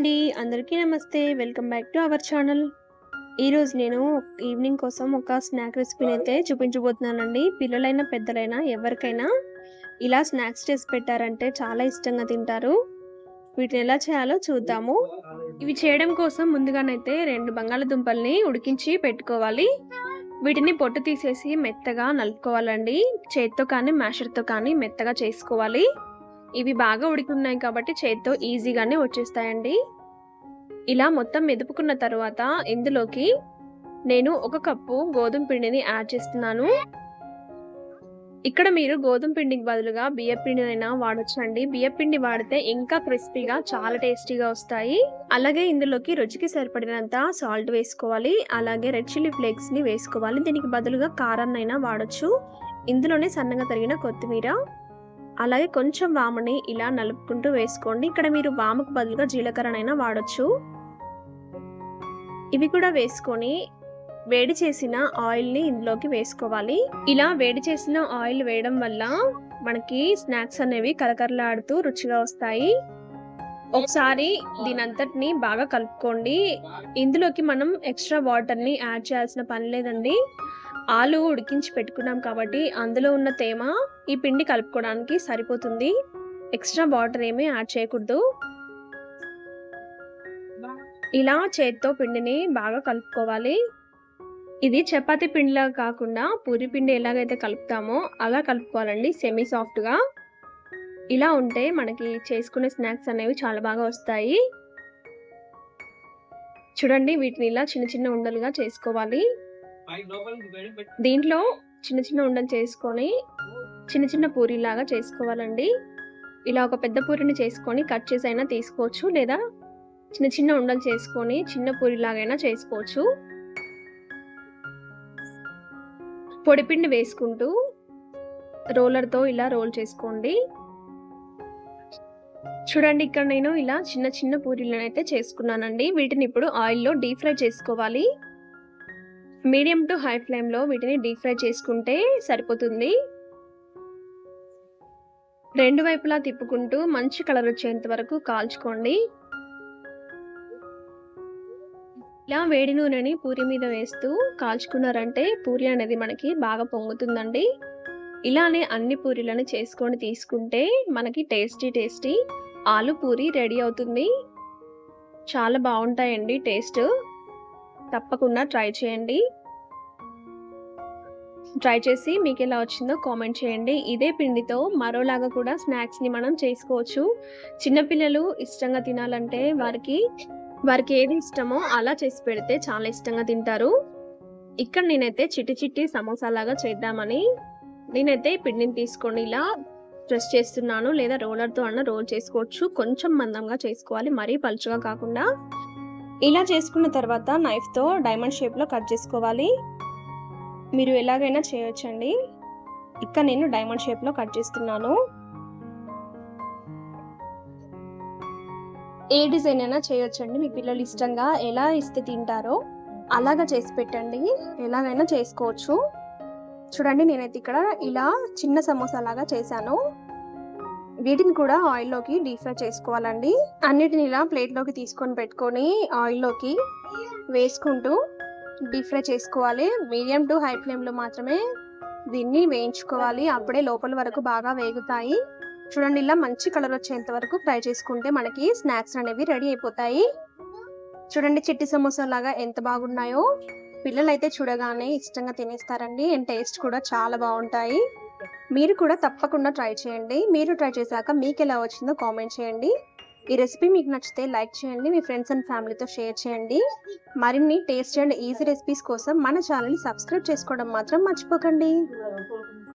అండి. అందరికీ నమస్తే. Welcome back to our channel. ఈరోజు నేను ఈవినింగ్ కోసం ఒక స్నాక్ రెసిపీని అయితే చూపించబోతున్నానండి. పిల్లలైనా పెద్దలైనా ఎవరికైనా ఇలా స్నాక్స్ చేసి పెట్టారంటే చాలా ఇష్టంగా తింటారు. వీటిని ఎలా చేయాలో చూద్దాము. ఇవి చేయడం కోసం ముందుగానైతే రెండు బంగాళదుంపల్ని ఉడికించి పెట్టుకోవాలి. వీటిని పొట్టు తీసేసి మెత్తగా నలుపుకోవాలండి. చేత్తో కానీ మ్యాషర్తో కానీ మెత్తగా చేసుకోవాలి. ఇవి బాగా ఉడికున్నాయి కాబట్టి చేత్తో ఈజీగానే వచ్చేస్తాయండి. ఇలా మొత్తం మెదుపుకున్న తర్వాత ఇందులోకి నేను ఒక కప్పు గోధుమ పిండిని యాడ్ చేస్తున్నాను. ఇక్కడ మీరు గోధుమ పిండికి బదులుగా బియ్య పిండినైనా వాడొచ్చండి. బియ్య పిండి వాడితే ఇంకా క్రిస్పీగా చాలా టేస్టీగా వస్తాయి. అలాగే ఇందులోకి రుచికి సరిపడినంత సాల్ట్ వేసుకోవాలి. అలాగే రెడ్ చిల్లీ ఫ్లేక్స్ని వేసుకోవాలి. దీనికి బదులుగా కారాన్నైనా వాడొచ్చు. ఇందులోనే సన్నగా తరిగిన కొత్తిమీర. అలాగే కొంచెం వాముని ఇలా నలుపుకుంటూ వేసుకోండి. ఇక్కడ మీరు వాముకు బదులుగా జీలకర్రనైనా వాడొచ్చు. ఇవి కూడా వేసుకొని వేడి చేసిన ఆయిల్ని ఇందులోకి వేసుకోవాలి. ఇలా వేడి చేసిన ఆయిల్ వేయడం వల్ల మనకి స్నాక్స్ అనేవి కలకరలాడుతూ రుచిగా వస్తాయి. ఒకసారి దీని అంతటిని బాగా కలుపుకోండి. ఇందులోకి మనం ఎక్స్ట్రా వాటర్ని యాడ్ చేయాల్సిన పని లేదండి. ఆలు ఉడికించి పెట్టుకున్నాం కాబట్టి అందులో ఉన్న తేమ ఈ పిండి కలుపుకోవడానికి సరిపోతుంది. ఎక్స్ట్రా వాటర్ ఏమీ యాడ్ చేయకూడదు. ఇలా చేతితో పిండిని బాగా కలుపుకోవాలి. ఇది చపాతి పిండిలా కాకుండా పూరి పిండి ఎలాగైతే కలుపుతామో అలా కలుపుకోవాలండి సెమీ సాఫ్ట్గా ఇలా ఉంటే మనకి చేసుకునే స్నాక్స్ అనేవి చాలా బాగా వస్తాయి. చూడండి వీటిని ఇలా చిన్న చిన్న ఉండలుగా చేసుకోవాలి. దీంట్లో చిన్న చిన్న ఉండలు చేసుకొని చిన్న చిన్న పూరీలాగా చేసుకోవాలండి. ఇలా ఒక పెద్ద పూరిని చేసుకొని కట్ చేసి అయినా తీసుకోవచ్చు లేదా చిన్న చిన్న ఉండలు చేసుకొని చిన్న పూరిలాగైనా చేసుకోవచ్చు. పొడిపిండి వేసుకుంటూ రోలర్తో ఇలా రోల్ చేసుకోండి. చూడండి ఇక్కడ నేను ఇలా చిన్న చిన్న పూరీలను అయితే చేసుకున్నానండి. వీటిని ఇప్పుడు ఆయిల్లో డీప్ ఫ్రై చేసుకోవాలి. మీడియం టు హై ఫ్లేమ్లో వీటిని డీప్ ఫ్రై చేసుకుంటే సరిపోతుంది. రెండు వైపులా తిప్పుకుంటూ మంచి కలర్ వచ్చేంత వరకు కాల్చుకోండి. ఇలా వేడి నూనెని పూరి మీద వేస్తూ కాల్చుకున్నారంటే పూరి అనేది మనకి బాగా పొంగుతుందండి. ఇలానే అన్ని పూరీలను చేసుకొని తీసుకుంటే మనకి టేస్టీ టేస్టీ ఆలు పూరి రెడీ అవుతుంది. చాలా బాగుంటాయండి టేస్ట్. తప్పకుండా ట్రై చేయండి. ట్రై చేసి మీకు ఎలా వచ్చిందో కామెంట్ చేయండి. ఇదే పిండితో మరోలాగా కూడా స్నాక్స్ని మనం చేసుకోవచ్చు. చిన్నపిల్లలు ఇష్టంగా తినాలంటే వారికి వారికి ఏది ఇష్టమో అలా చేసి పెడితే చాలా ఇష్టంగా తింటారు. ఇక్కడ నేనైతే చిట్టి చిట్టి సమోసా లాగా చేద్దామని నేనైతే పిండిని తీసుకొని ఇలా ప్రెస్ చేస్తున్నాను. లేదా రోలర్తో అన్న రోల్ చేసుకోవచ్చు. కొంచెం మందంగా చేసుకోవాలి. మరీ పలుచగా కాకుండా ఇలా చేసుకున్న తర్వాత నైఫ్తో డైమండ్ షేప్లో కట్ చేసుకోవాలి. మీరు ఎలాగైనా చేయొచ్చండి. ఇక్కడ నేను డైమండ్ షేప్లో కట్ చేస్తున్నాను. ఏ డిజైన్ అయినా చేయొచ్చండి. మీ పిల్లలు ఇష్టంగా ఎలా ఇస్తే తింటారో అలాగా చేసి పెట్టండి. ఎలాగైనా చేసుకోవచ్చు. చూడండి నేనైతే ఇక్కడ ఇలా చిన్న సమోసా లాగా చేశాను. వీటిని కూడా ఆయిల్లోకి డీప్ ఫ్రై చేసుకోవాలండి. అన్నిటిని ఇలా ప్లేట్లోకి తీసుకొని పెట్టుకొని ఆయిల్లోకి వేసుకుంటూ డీప్ ఫ్రై చేసుకోవాలి. మీడియం టు హై ఫ్లేమ్లో మాత్రమే దీన్ని వేయించుకోవాలి. అప్పుడే లోపల వరకు బాగా వేగుతాయి. చూడండి ఇలా మంచి కలర్ వచ్చేంత వరకు ఫ్రై చేసుకుంటే మనకి స్నాక్స్ అనేవి రెడీ అయిపోతాయి. చూడండి చిట్టి సమోసా లాగా ఎంత బాగున్నాయో. పిల్లలు అయితే చూడగానే ఇష్టంగా తినేస్తారండి. అండ్ టేస్ట్ కూడా చాలా బాగుంటాయి. మీరు కూడా తప్పకుండా ట్రై చేయండి. మీరు ట్రై చేశాక మీకు ఎలా వచ్చిందో కామెంట్ చేయండి. ఈ రెసిపీ మీకు నచ్చితే లైక్ చేయండి. మీ ఫ్రెండ్స్ అండ్ ఫ్యామిలీతో షేర్ చేయండి. మరిన్ని టేస్ట్ అండ్ ఈజీ రెసిపీస్ కోసం మన ఛానల్ని సబ్స్క్రైబ్ చేసుకోవడం మాత్రం మర్చిపోకండి.